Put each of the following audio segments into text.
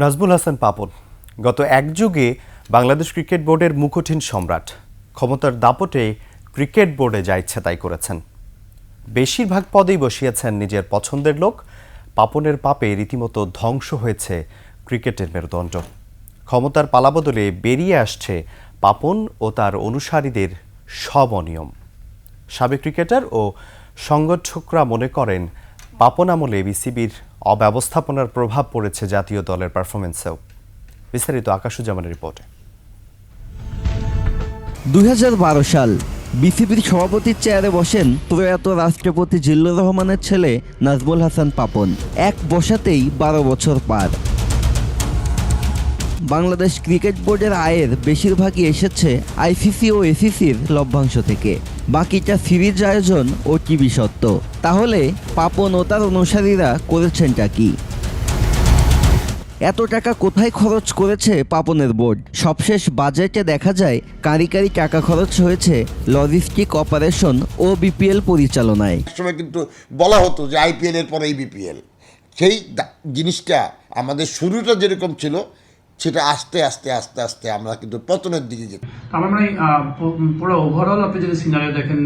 নাজমুল হাসান পাপন, গত এক যুগে বাংলাদেশ ক্রিকেট বোর্ডের মুকুঠিন সম্রাট, ক্ষমতার দাপটে ক্রিকেট বোর্ডে যা ইচ্ছা তাই করেছেন। বেশিরভাগ পদেই বসিয়েছেন নিজের পছন্দের লোক, পাপনের পাপে রীতিমতো ধ্বংস হয়েছে ক্রিকেটের মেরুদণ্ড। ক্ষমতার পালাবদলে বেরিয়ে আসছে পাপন ও তার অনুসারীদের সব অনিয়ম। সাবেক ক্রিকেটার ও সংগঠকরা মনে করেন পাপন আমলে বিসিবির অব্যবস্থাপনার প্রভাব পড়েছে জাতীয় দলের পারফরমেন্সেও বিস্তারিত আকাশুজ্জামানের রিপোর্টে। দুই হাজার বারো সাল বিসিবির সভাপতির চেয়ারে বসেন প্রয়াত রাষ্ট্রপতি জিল্লুর রহমানের ছেলে নাজমুল হাসান পাপন। এক বসাতেই বারো বছর পার। বাংলাদেশ ক্রিকেট বোর্ডের আয়ের বেশিরভাগই এসেছে আইসিসি ও এসিসির লভ্যাংশ থেকে। বাকিটা সিরিজ আয়োজন ও টিভি সত্ত্ব। তাহলে পাপন ও তার অনুসারীরা করেছেনটা কি? এত টাকা কোথায় খরচ করেছে পাপনের বোর্ড? সবশেষ বাজেটে দেখা যায়, কারি কারি টাকা খরচ হয়েছে লজিস্টিক অপারেশন ও বিপিএল পরিচালনায়। সময় কিন্তু বলা হতো যে আইপিএল এর পরেই বিপিএল। সেই জিনিসটা আমাদের শুরুটা যেরকম ছিল সেটা আস্তে আস্তে আস্তে আস্তে আমরা কিন্তু পতনের দিকে যেতে আমার মনে হয় পুরো ওভারঅল আপনি যদি সিনারিও দেখেন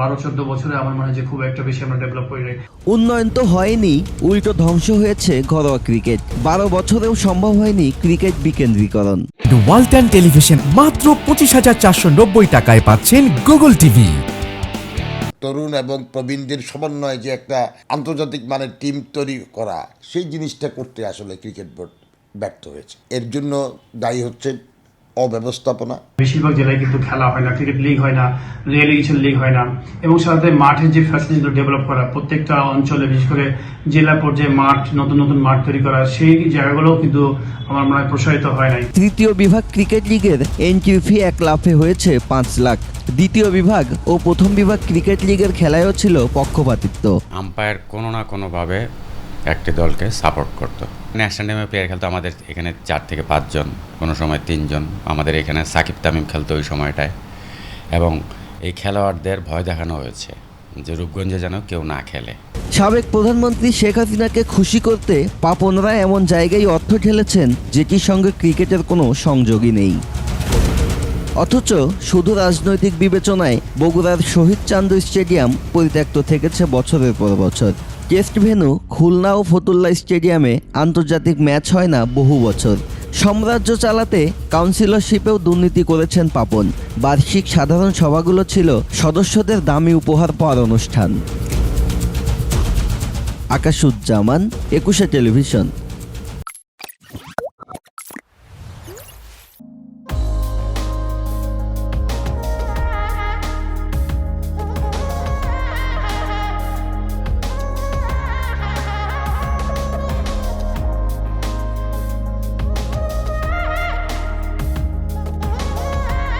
বারো চোদ্দ বছরে আমার মনে হয় যে খুব একটা বেশি আমরা ডেভেলপ করি নাই। উন্নয়ন তো হয়নি উল্টো ধ্বংস হয়েছে ঘরোয়া ক্রিকেট বারো বছরেও সম্ভব হয়নি ক্রিকেট বিকেন্দ্রীকরণ। ওয়ালটন টেলিভিশন মাত্র পঁচিশ হাজার চারশো নব্বই টাকায় পাচ্ছেন গুগল টিভি তরুণ এবং প্রবীণদের সমন্বয়ে যে একটা আন্তর্জাতিক মানের টিম তৈরি করা সেই জিনিসটা করতে আসলে ক্রিকেট বোর্ড ব্যর্থ হয়েছে। এর জন্য দায়ী হচ্ছে অব্যবস্থাপনা। বেশিরভাগ জেলায় কিন্তু খেলা হয় না ক্রিকেট লিগ হয় না রিয়েলিগেশন লিগ হয় না এবং সাথে মাঠের যে ফ্যাসিলিটিগুলো ডেভেলপ করা প্রত্যেকটা অঞ্চলে বিশেষ করে জেলা পর্যায়ে মাঠ নতুন নতুন মাঠ তৈরি করা সেই জায়গাগুলোও কিন্তু আমার মনে হয় প্রসারিত হয় নাই। তৃতীয় বিভাগ ক্রিকেট লিগের এন্ট্রি ফি এক লাফে হয়েছে পাঁচ লাখ। দ্বিতীয় বিভাগ ও প্রথম বিভাগ ক্রিকেট লিগের খেলায়ও ছিল পক্ষপাতিত্ব। আম্পায়ার কোনো না কোনোভাবে একটি দলকে সাপোর্ট করতো। ন্যাশনাল টিমে প্লেয়ার খেলতো আমাদের এখানে চার থেকে পাঁচজন, কোনো সময় তিনজন। আমাদের এখানে সাকিব তামিম খেলতো ওই সময়টায়। এবং এই খেলোয়াড়দের ভয় দেখানো হয়েছে যে রূপগঞ্জে যেন কেউ না খেলে। সাবেক প্রধানমন্ত্রী শেখ হাসিনাকে খুশি করতে পাপনরা এমন জায়গায় অর্থ ঢেলেছেন যেটির সঙ্গে ক্রিকেটের কোনো সংযোগই নেই। অথচ শুধু রাজনৈতিক বিবেচনায় বগুড়ার শহীদ চান্দ স্টেডিয়াম পরিত্যক্ত থেকেছে বছরের পর বছর। টেস্ট ভেনু খুলনা ও ফতুল্লা স্টেডিয়ামে আন্তর্জাতিক ম্যাচ হয় না বহু বছর। সাম্রাজ্য চালাতে কাউন্সিলরশিপেও দুর্নীতি করেছেন পাপন। বার্ষিক সাধারণ সভাগুলো ছিল সদস্যদের দামি উপহার পাওয়ার অনুষ্ঠান। আকাশুজ্জামান একুশে টেলিভিশন।